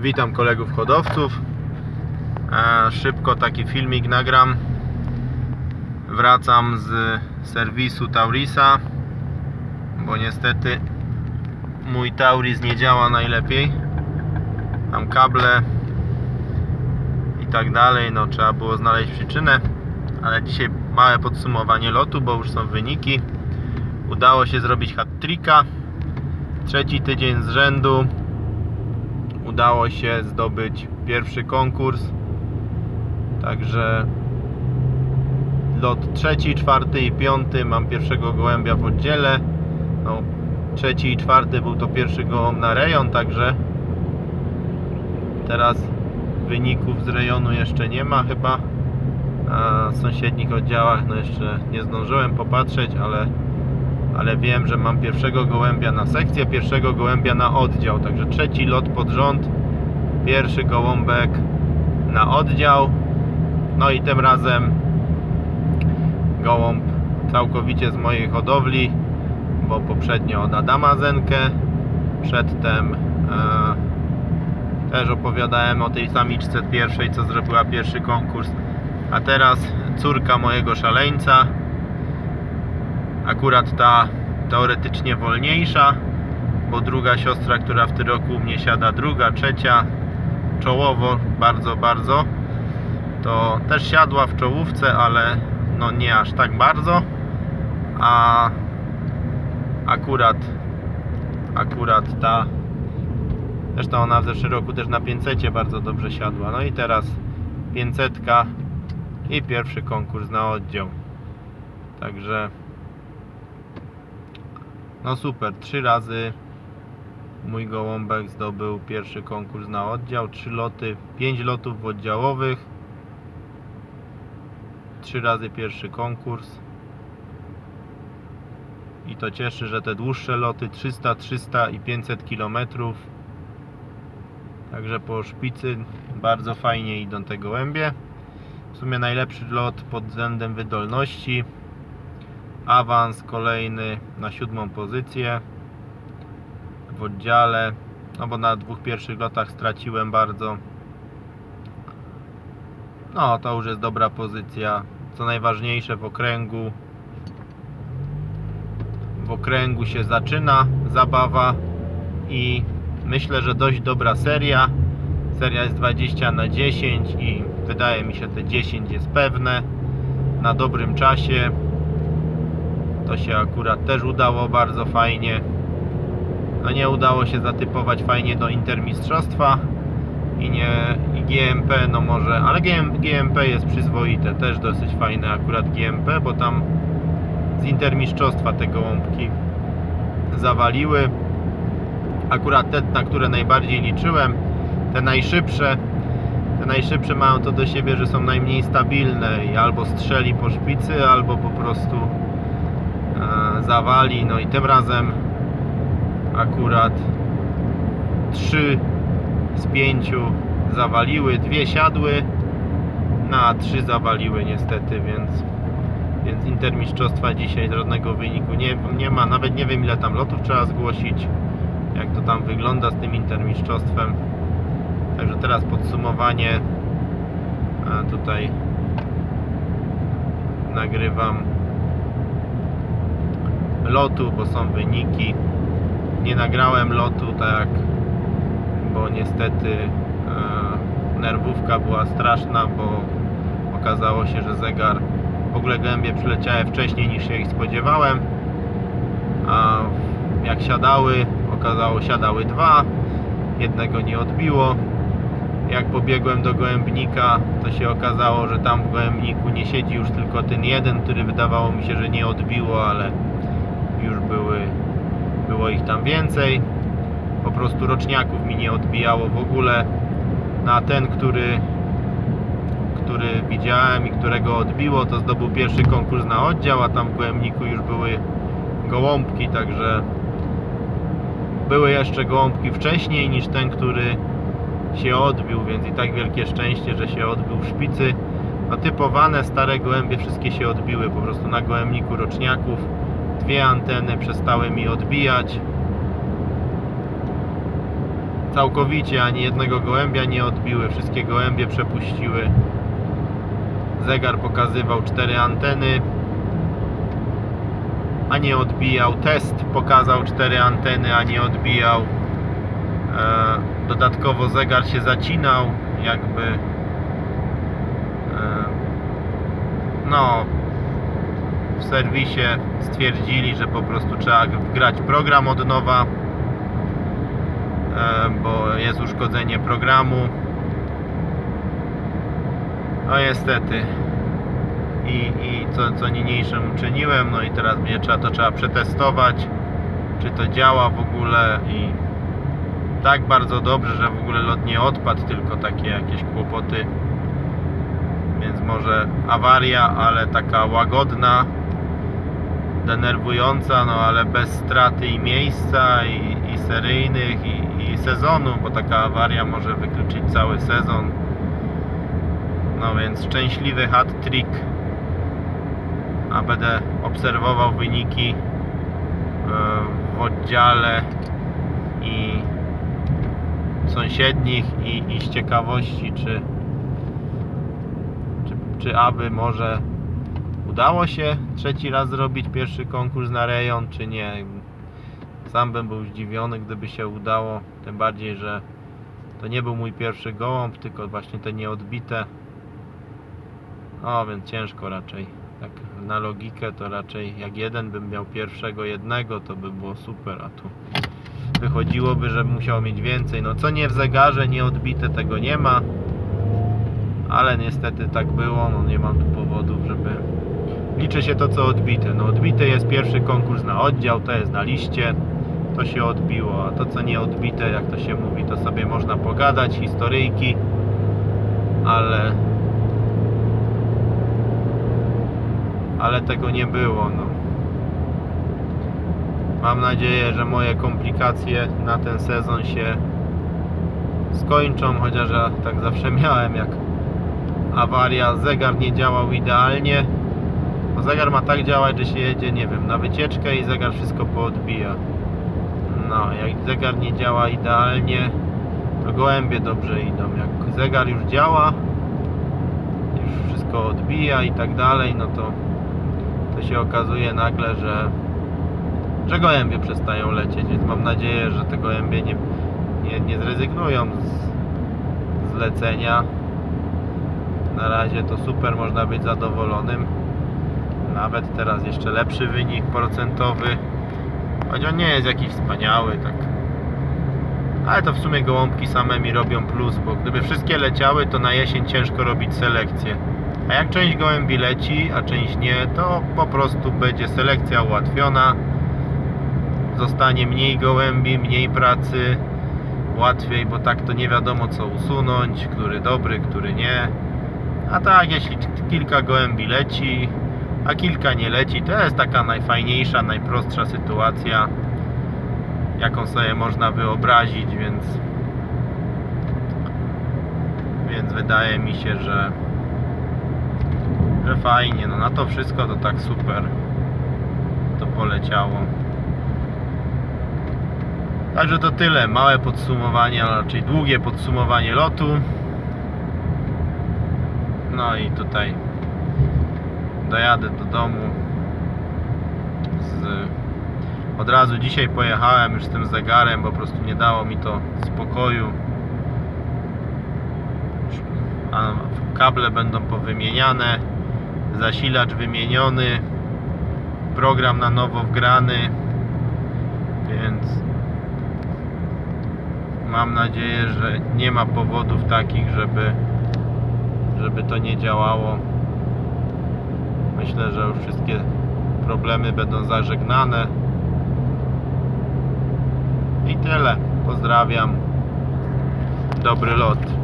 Witam kolegów hodowców. E, szybko taki filmik nagram. Wracam z serwisu Taurisa, bo niestety mój Tauris nie działa najlepiej. Mam kable i tak dalej. No trzeba było znaleźć przyczynę, ale dzisiaj małe podsumowanie lotu, bo już są wyniki. Udało się zrobić hat-tricka. Trzeci tydzień z rzędu udało się zdobyć pierwszy konkurs. Także lot trzeci, czwarty i piąty mam pierwszego gołębia w oddziale. No, trzeci i czwarty był to pierwszy gołąb na rejon, także teraz wyników z rejonu jeszcze nie ma chyba. A w sąsiednich oddziałach no jeszcze nie zdążyłem popatrzeć, ale ale wiem, że mam pierwszego gołębia na sekcję, pierwszego gołębia na oddział. Także trzeci lot pod rząd, pierwszy gołąbek na oddział. No i tym razem gołąb całkowicie z mojej hodowli, bo poprzednio od Adama Zenkę, przedtem e, też opowiadałem o tej samiczce pierwszej, co zrobiła pierwszy konkurs. A teraz córka mojego szaleńca, akurat ta teoretycznie wolniejsza, bo druga siostra, która w tym roku u mnie siada, druga, trzecia, czołowo, bardzo, bardzo, to też siadła w czołówce, ale no nie aż tak bardzo, a akurat, akurat ta, zresztą ona w zeszłym roku też na 500 bardzo dobrze siadła, no i teraz 500 i pierwszy konkurs na oddział, także no super, trzy razy mój gołąbek zdobył pierwszy konkurs na oddział, trzy loty, pięć lotów oddziałowych, trzy razy pierwszy konkurs. I to cieszy, że te dłuższe loty 300, 300 i 500 km. Także po szpicy bardzo fajnie idą te gołębie. W sumie najlepszy lot pod względem wydolności awans kolejny na siódmą pozycję. W oddziale no bo na dwóch pierwszych lotach straciłem bardzo. No to już jest dobra pozycja. Co najważniejsze w okręgu w okręgu się zaczyna zabawa i myślę, że dość dobra seria. Seria jest 20 na 10 i wydaje mi się te 10 jest pewne na dobrym czasie to się akurat też udało bardzo fajnie. No nie udało się zatypować fajnie do Intermistrzostwa i nie i GMP no może, ale GM, GMP jest przyzwoite, też dosyć fajne akurat GMP, bo tam z Intermistrzostwa te gołąbki zawaliły. Akurat te, na które najbardziej liczyłem, te najszybsze, te najszybsze mają to do siebie, że są najmniej stabilne i albo strzeli po szpicy, albo po prostu zawali. No i tym razem akurat trzy z pięciu zawaliły, dwie siadły, no a trzy zawaliły niestety, więc, więc intermistrzostwa dzisiaj żadnego wyniku nie, nie ma. Nawet nie wiem ile tam lotów trzeba zgłosić, jak to tam wygląda z tym intermistrzostwem. Także teraz podsumowanie. A tutaj nagrywam lotu, bo są wyniki. Nie nagrałem lotu, tak, bo niestety e, nerwówka była straszna, bo okazało się, że zegar w ogóle gębie przyleciały wcześniej niż się ich spodziewałem. A jak siadały, okazało siadały dwa, jednego nie odbiło. Jak pobiegłem do gołębnika, to się okazało, że tam w gołębniku nie siedzi już tylko ten jeden, który wydawało mi się, że nie odbiło, ale już były, było ich tam więcej. Po prostu roczniaków mi nie odbijało w ogóle. Na ten, który, który widziałem i którego odbiło, to zdobył pierwszy konkurs na oddział, a tam w gołębniku już były gołąbki, także były jeszcze gołąbki wcześniej niż ten, który się odbił, więc i tak wielkie szczęście, że się odbił w szpicy. No typowane stare gołębie wszystkie się odbiły po prostu na gołębniku roczniaków. Dwie anteny przestały mi odbijać. całkowicie ani jednego gołębia nie odbiły, wszystkie gołębie przepuściły. Zegar pokazywał cztery anteny, a nie odbijał. Test pokazał cztery anteny, a nie odbijał. E, dodatkowo zegar się zacinał, jakby. E, no, w serwisie stwierdzili, że po prostu trzeba grać program od nowa, e, bo jest uszkodzenie programu. No niestety. I, i co, co niniejszym uczyniłem, no i teraz będzie trzeba to trzeba przetestować, czy to działa w ogóle i tak bardzo dobrze, że w ogóle lot nie odpadł, tylko takie jakieś kłopoty. Więc może awaria, ale taka łagodna, denerwująca, no ale bez straty i miejsca, i, i seryjnych, i, i sezonu, bo taka awaria może wykluczyć cały sezon. No więc szczęśliwy hat-trick. A będę obserwował wyniki e, w oddziale i sąsiednich i, i z ciekawości, czy, czy, czy aby może udało się trzeci raz zrobić pierwszy konkurs na rejon, czy nie. Sam bym był zdziwiony, gdyby się udało, tym bardziej, że to nie był mój pierwszy gołąb, tylko właśnie te nieodbite. No więc ciężko raczej. Tak na logikę to raczej jak jeden bym miał pierwszego jednego, to by było super, a tu wychodziłoby, że musiał mieć więcej. No co nie w zegarze, nie odbite tego nie ma. Ale niestety tak było, no nie mam tu powodów, żeby... Liczy się to co odbite. No odbite jest pierwszy konkurs na oddział, to jest na liście. To się odbiło, a to co nie odbite, jak to się mówi, to sobie można pogadać, historyjki. Ale... Ale tego nie było, no. Mam nadzieję, że moje komplikacje na ten sezon się skończą, chociaż ja tak zawsze miałem, jak awaria, zegar nie działał idealnie. Bo zegar ma tak działać, że się jedzie, nie wiem, na wycieczkę i zegar wszystko poodbija. No, jak zegar nie działa idealnie, to gołębie dobrze idą. Jak zegar już działa, już wszystko odbija i tak dalej, no to, to się okazuje nagle, że że gołębie przestają lecieć, więc mam nadzieję, że te gołębie nie, nie, nie zrezygnują z, z lecenia. Na razie to super, można być zadowolonym. Nawet teraz jeszcze lepszy wynik procentowy. Choć on nie jest jakiś wspaniały, tak. Ale to w sumie gołąbki same mi robią plus, bo gdyby wszystkie leciały, to na jesień ciężko robić selekcję. A jak część gołębi leci, a część nie, to po prostu będzie selekcja ułatwiona zostanie mniej gołębi, mniej pracy, łatwiej, bo tak to nie wiadomo co usunąć, który dobry, który nie. A tak, jeśli kilka gołębi leci, a kilka nie leci, to jest taka najfajniejsza, najprostsza sytuacja, jaką sobie można wyobrazić, więc więc wydaje mi się, że że fajnie, no na to wszystko to tak super to poleciało. Także to tyle, małe podsumowanie, a raczej długie podsumowanie lotu. No i tutaj dojadę do domu. Z... Od razu dzisiaj pojechałem już z tym zegarem, po prostu nie dało mi to spokoju. A kable będą powymieniane, zasilacz wymieniony, program na nowo wgrany, więc mam nadzieję, że nie ma powodów takich, żeby żeby to nie działało. Myślę, że już wszystkie problemy będą zażegnane. I tyle. Pozdrawiam. Dobry lot.